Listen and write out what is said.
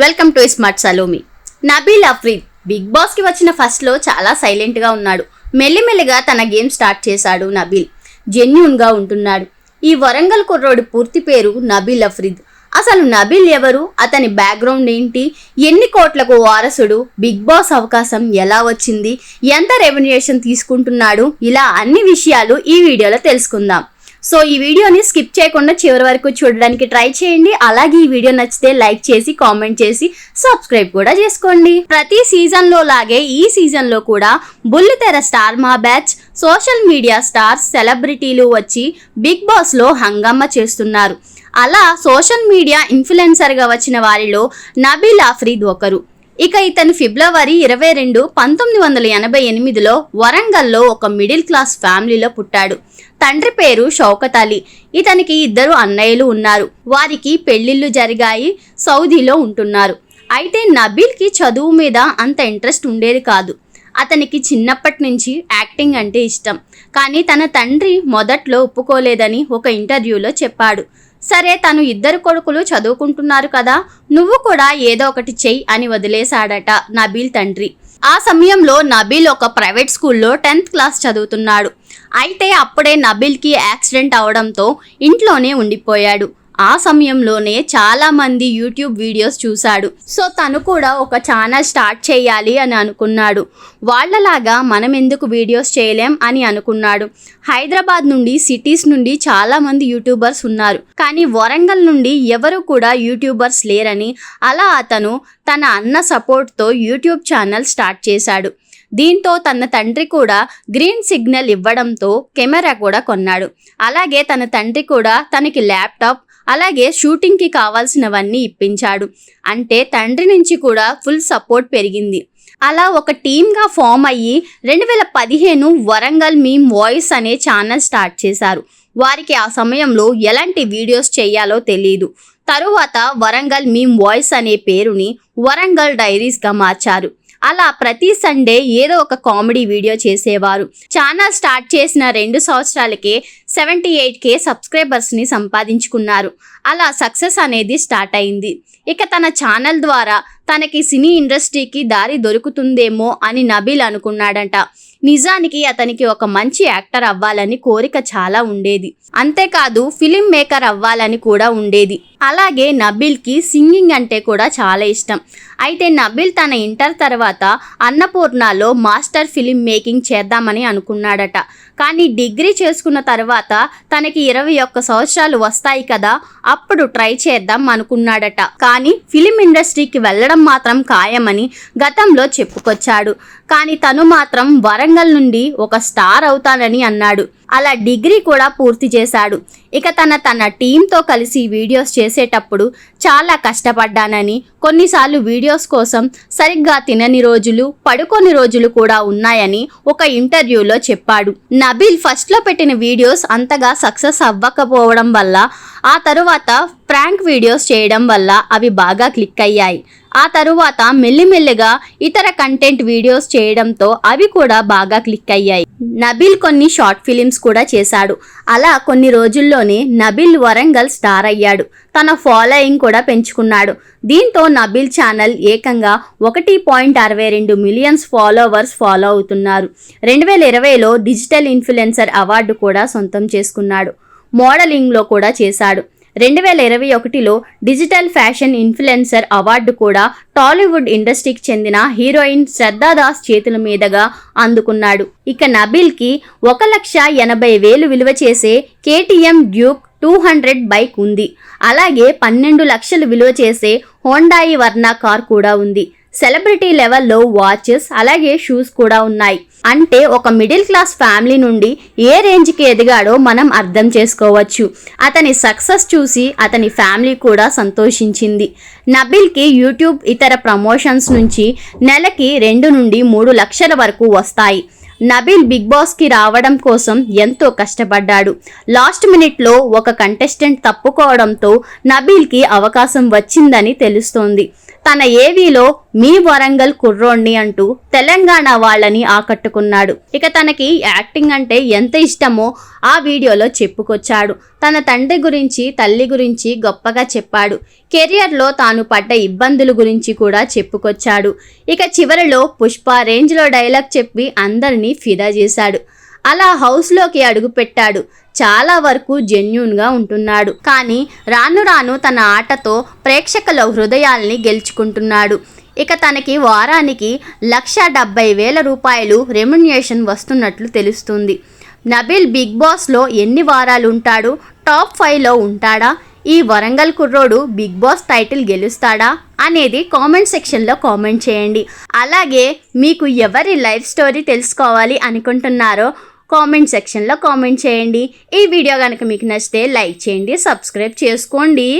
Welcome to smart Salomi Nabeel Afridi big బాస్కి వచ్చిన ఫస్ట్లో చాలా సైలెంట్గా ఉన్నాడు. మెల్లిమెల్లిగా తన గేమ్ స్టార్ట్ చేశాడు నబీల్ జెన్యున్గా ఉంటున్నాడు. ఈ వరంగల్ కుర్రోడి పూర్తి పేరు నబీల్ అఫ్రీద్ అసలు నబీల్ ఎవరు? అతని బ్యాక్గ్రౌండ్ ఏంటి? ఎన్ని కోట్లకు వారసుడు? బిగ్ బాస్ అవకాశం ఎలా వచ్చింది? ఎంత రెవెన్యూషన్ తీసుకుంటున్నాడు? ఇలా అన్ని విషయాలు ఈ వీడియోలో తెలుసుకుందాం. సో ఈ వీడియోని స్కిప్ చేయకుండా చివరి వరకు చూడడానికి ట్రై చేయండి. అలాగే ఈ వీడియో నచ్చితే లైక్ చేసి కామెంట్ చేసి సబ్స్క్రైబ్ కూడా చేసుకోండి. ప్రతి సీజన్లో లాగే ఈ సీజన్లో కూడా బుల్లితెర స్టార్ మా బ్యాచ్ సోషల్ మీడియా స్టార్స్ సెలబ్రిటీలు వచ్చి బిగ్ బాస్లో హంగామా చేస్తున్నారు. అలా సోషల్ మీడియా ఇన్ఫ్లుయెన్సర్గా వచ్చిన వారిలో నబీల్ ఆఫ్రీద్ ఒకరు. ఇక ఇతను ఫిబ్రవరి ఇరవై రెండు పంతొమ్మిది వందల ఎనభై ఎనిమిదిలో వరంగల్లో ఒక మిడిల్ క్లాస్ ఫ్యామిలీలో పుట్టాడు. తండ్రి పేరు షౌకత్ అలీ ఇతనికి ఇద్దరు అన్నయ్యలు ఉన్నారు. వారికి పెళ్ళిళ్ళు జరిగాయి సౌదీలో ఉంటున్నారు. అయితే నబీల్కి చదువు మీద అంత ఇంట్రెస్ట్ ఉండేది కాదు. అతనికి చిన్నప్పటి నుంచి యాక్టింగ్ అంటే ఇష్టం. కానీ తన తండ్రి మొదట్లో ఒప్పుకోలేదని ఒక ఇంటర్వ్యూలో చెప్పాడు. సరే తను ఇద్దరు కొడుకులు చదువుకుంటున్నారు కదా నువ్వు కూడా ఏదో ఒకటి చెయ్యి అని వదిలేశాడట నబీల్ తండ్రి. ఆ సమయంలో నబీల్ ఒక ప్రైవేట్ స్కూల్లో టెన్త్ క్లాస్ చదువుతున్నాడు. అయితే అప్పుడే నబీల్కి యాక్సిడెంట్ అవడంతో ఇంట్లోనే ఉండిపోయాడు. ఆ సమయంలోనే చాలా మంది యూట్యూబ్ వీడియోస్ చూశాడు. సో తను కూడా ఒక ఛానల్ స్టార్ట్ చేయాలి అని అనుకున్నాడు. వాళ్ళలాగా మనం ఎందుకు వీడియోస్ చేయలేం అని అనుకున్నాడు. హైదరాబాద్ నుండి సిటీస్ నుండి చాలా మంది యూట్యూబర్స్ ఉన్నారు. కానీ వరంగల్ నుండి ఎవరు కూడా యూట్యూబర్స్ లేరని అలా అతను తన అన్న సపోర్ట్తో యూట్యూబ్ ఛానల్ స్టార్ట్ చేశాడు. దీంతో తన తండ్రి కూడా గ్రీన్ సిగ్నల్ ఇవ్వడంతో కెమెరా కూడా కొన్నాడు. అలాగే తన తండ్రి కూడా తనకి ల్యాప్టాప్ అలాగే షూటింగ్కి కావాల్సినవన్నీ ఇప్పించాడు. అంటే తండ్రి నుంచి కూడా ఫుల్ సపోర్ట్ పెరిగింది. అలా ఒక టీమ్గా ఫామ్ అయ్యి రెండు వేల పదిహేను వరంగల్ మీమ్ వాయిస్ అనే ఛానల్ స్టార్ట్ చేశారు. వారికి ఆ సమయంలో ఎలాంటి వీడియోస్ చేయాలో తెలియదు తరువాత వరంగల్ మీమ్ వాయిస్ అనే పేరుని వరంగల్ డైరీస్గా మార్చారు. అలా ప్రతి సండే ఏదో ఒక కామెడీ వీడియో చేసేవారు. ఛానల్ స్టార్ట్ చేసిన రెండు సంవత్సరాలకే సెవెంటీ ఎయిట్ కే సబ్స్క్రైబర్స్ని సంపాదించుకున్నారు. అలా సక్సెస్ అనేది స్టార్ట్ అయింది. ఇక తన ఛానల్ ద్వారా తనకి సినీ ఇండస్ట్రీకి దారి దొరుకుతుందేమో అని నబీల్ అనుకున్నాడంట. నిజానికి అతనికి ఒక మంచి యాక్టర్ అవ్వాలని కోరిక చాలా ఉండేది. అంతేకాదు ఫిలిం మేకర్ అవ్వాలని కూడా ఉండేది. అలాగే నబీల్కి సింగింగ్ అంటే కూడా చాలా ఇష్టం. అయితే నబీల్ తన ఇంటర్ తర్వాత అన్నపూర్ణలో మాస్టర్ ఫిలిం మేకింగ్ చేద్దామని అనుకున్నాడట. కానీ డిగ్రీ చేసుకున్న తర్వాత తనకి ఇరవై ఒక్క సంవత్సరాలు వస్తాయి కదా అప్పుడు ట్రై చేద్దాం అనుకున్నాడట. కానీ ఫిలిం ఇండస్ట్రీకి వెళ్ళడం మాత్రం ఖాయమని గతంలో చెప్పుకొచ్చాడు. కానీ తను మాత్రం వరంగల్ నుండి ఒక స్టార్ అవుతానని అన్నాడు. అలా డిగ్రీ కూడా పూర్తి చేశాడు. ఇక తన తన టీంతో కలిసి వీడియోస్ చేసేటప్పుడు చాలా కష్టపడ్డానని కొన్నిసార్లు వీడియోస్ కోసం సరిగ్గా తినని రోజులు పడుకొని రోజులు కూడా ఉన్నాయని ఒక ఇంటర్వ్యూలో చెప్పాడు. నబీల్ ఫస్ట్లో పెట్టిన వీడియోస్ అంతగా సక్సెస్ అవ్వకపోవడం వల్ల ఆ తరువాత ప్రాంక్ వీడియోస్ చేయడం వల్ల అవి బాగా క్లిక్ అయ్యాయి. ఆ తరువాత మెల్లిమెల్లిగా ఇతర కంటెంట్ వీడియోస్ చేయడంతో అవి కూడా బాగా క్లిక్ అయ్యాయి. నబిల్ కొన్ని షార్ట్ ఫిలిమ్స్ కూడా చేశాడు. అలా కొన్ని రోజుల్లోనే నబిల్ వరంగల్ స్టార్ అయ్యాడు. తన ఫాలోయింగ్ కూడా పెంచుకున్నాడు. దీంతో నబిల్ ఛానల్ ఏకంగా ఒకటి పాయింట్ అరవై రెండు మిలియన్స్ ఫాలోవర్స్ ఫాలో అవుతున్నారు. రెండు వేల ఇరవైలో డిజిటల్ ఇన్ఫ్లుయెన్సర్ అవార్డు కూడా సొంతం చేసుకున్నాడు. మోడలింగ్లో కూడా చేశాడు. రెండు వేల ఇరవై ఒకటిలో డిజిటల్ ఫ్యాషన్ ఇన్ఫ్లుయెన్సర్ అవార్డు కూడా టాలీవుడ్ ఇండస్ట్రీకి చెందిన హీరోయిన్ శ్రద్ధాదాస్ చేతుల మీదుగా అందుకున్నాడు. ఇక నబీల్కి ఒక లక్ష ఎనభై వేలు విలువ చేసే KTM Duke two hundred bike ఉంది. అలాగే పన్నెండు లక్షలు విలువ చేసే హోండాయి వర్ణ కార్ కూడా ఉంది. సెలబ్రిటీ లెవెల్లో వాచెస్ అలాగే షూస్ కూడా ఉన్నాయి. అంటే ఒక మిడిల్ క్లాస్ ఫ్యామిలీ నుండి ఏ రేంజ్కి ఎదిగాడో మనం అర్థం చేసుకోవచ్చు. అతని సక్సెస్ చూసి అతని ఫ్యామిలీ కూడా సంతోషించింది. నబిల్కి యూట్యూబ్ ఇతర ప్రమోషన్స్ నుంచి నెలకి రెండు నుండి మూడు లక్షల వరకు వస్తాయి. నబీల్ బిగ్ బాస్కి రావడం కోసం ఎంతో కష్టపడ్డాడు. లాస్ట్ మినిట్లో ఒక కంటెస్టెంట్ తప్పుకోవడంతో నబీల్కి అవకాశం వచ్చిందని తెలుస్తోంది. తన ఏవీలో మీ వరంగల్ కుర్రోణ్ణి అంటూ తెలంగాణ వాళ్ళని ఆకట్టుకున్నాడు. ఇక తనకి యాక్టింగ్ అంటే ఎంత ఇష్టమో ఆ వీడియోలో చెప్పుకొచ్చాడు. తన తండ్రి గురించి తల్లి గురించి గొప్పగా చెప్పాడు. కెరియర్లో తాను పడ్డ ఇబ్బందుల గురించి కూడా చెప్పుకొచ్చాడు. ఇక చివరిలో పుష్ప రేంజ్లో డైలాగ్ చెప్పి అందరినీ ఫిదా చేశాడు. అలా హౌస్లోకి అడుగుపెట్టాడు. చాలా వరకు జెన్యున్గా ఉంటున్నాడు. కానీ రాను రాను తన ఆటతో ప్రేక్షకుల హృదయాల్ని గెలుచుకుంటున్నాడు. ఇక తనకి వారానికి లక్ష డెబ్బై వేల రూపాయలు రెమ్యునేషన్ వస్తున్నట్లు తెలుస్తుంది. నబిల్ బిగ్ బాస్లో ఎన్ని వారాలు ఉంటాడు? టాప్ ఫైవ్లో ఉంటాడా? ఈ వరంగల్ కుర్రోడు బిగ్ బాస్ టైటిల్ గెలుస్తాడా? అనేది కామెంట్ సెక్షన్లో కామెంట్ చేయండి. అలాగే మీకు ఎవరి లైఫ్ స్టోరీ తెలుసుకోవాలి అనుకుంటున్నారో కామెంట్ సెక్షన్లో కామెంట్ చేయండి. ఈ వీడియో కనుక మీకు నచ్చితే లైక్ చేయండి సబ్స్క్రైబ్ చేసుకోండి.